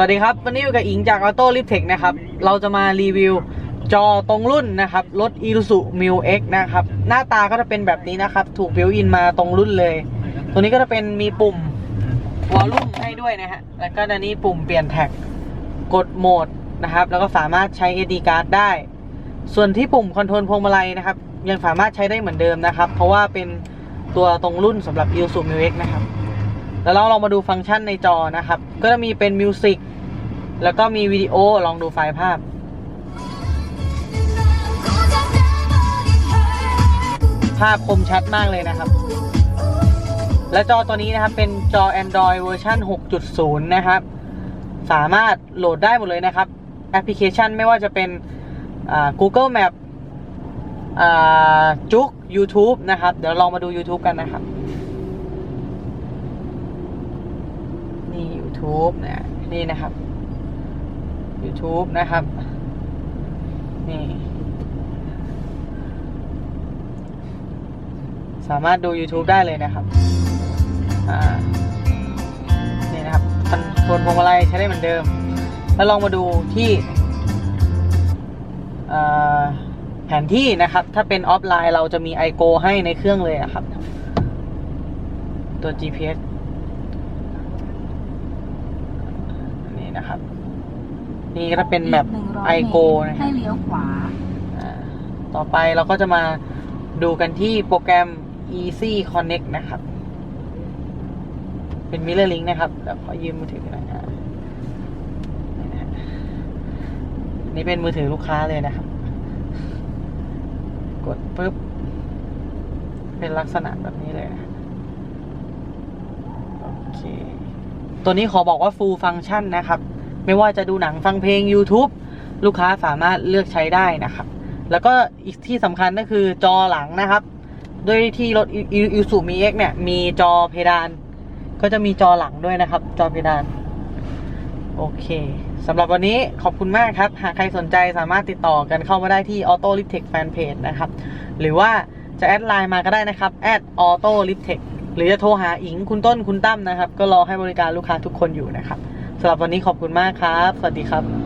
สวัสดีครับ วันนี้อยู่กับอิงจาก Auto l i f t e c h นะครับ เราจะมารีวิวจอตรงรุ่นนะครับ รถ i s u m i l X นะครับ หน้าตาก็จะเป็นแบบนี้นะครับ ถูกบิวอินมาตรงรุ่นเลย ตัวนี้ก็จะเป็นมีปุ่มวอลลุ่มให้ด้วยนะฮะ แล้วก็อันนี้ปุ่มเปลี่ยนแท็ก กดโหมดนะครับ แล้วก็สามารถใช้ SD card ได้ ส่วนที่ปุ่มคอนโทรลพวงมาลัยนะครับ ยังสามารถใช้ได้เหมือนเดิมนะครับ เพราะว่าเป็นตัวตรงรุ่นสำหรับ i s u m i l X นะครับ แล้วเราลองมาดูฟังก์ชันในจอนะครับ ก็จะมีเป็นมิวสิกแล้วก็มีวิดีโอลองดูไฟล์ภาพ ภาพคมชัดมากเลยนะครับ และจอตัวนี้นะครับ เป็นจอ Android เวอร์ชัน6.0 นะครับ สามารถโหลดได้หมดเลยนะครับ แอปพลิเคชันไม่ว่าจะเป็นอ่า Google Map อ่าจุก YouTube นะครับ เดี๋ยวลองมาดู YouTube กันนะครับ นี่ YouTube นะนี่นะครับ YouTube นะครับ นี่ สามารถดู YouTube ได้เลยนะครับ อ่า นี่นะครับคอนโทรลพวงมาลัยใช้ได้เหมือนเดิม แล้วลองมาดูที่แผนที่นะครับ ถ้าเป็นออฟไลน์เราจะมี i g o ให้ในเครื่องเลยนะครับ ตัว GPS นี่นะครับ นี่ก็จะเป็นแบบ i g o นะคให้รับเลี้ยวขวาอ่าต่อไปเราก็จะมาดูกันที่โปรแกรม Easy Connect นะครับ เป็น Mirror Link นะครับเดี๋ยวขอยืมมือถือหน่อยนะนี่นะฮะนี่เป็นมือถือลูกค้าเลยนะครับ กดปุ๊บ เป็นลักษณะแบบนี้เลยนะ โอเค ตัวนี้ขอบอกว่า full function นะครับ ไม่ว่าจะดูหนังฟังเพลง YouTube ลูกค้าสามารถเลือกใช้ได้นะครับ แล้วก็อีกที่สำคัญก็คือจอหลังนะครับ ด้วยที่รถอิสุมีเอ็กเนี่ย มีจอเพดาน ก็จะมีจอหลังด้วยนะครับ จอเพดาน โอเคสำหรับวันนี้ขอบคุณมากครับ หากใครสนใจสามารถติดต่อกันเข้ามาได้ที่ Auto l i f t e c h Fanpage นะครับ หรือว่าจะแอดไลน์มาก็ได้นะครับ Auto l i f t e c h หรือจะโทรหาอิงคุณต้นคุณตั้มนะครับ ก็รอให้บริการลูกค้าทุกคนอยู่นะครับสำหรับวันนี้ขอบคุณมากครับ สวัสดีครับ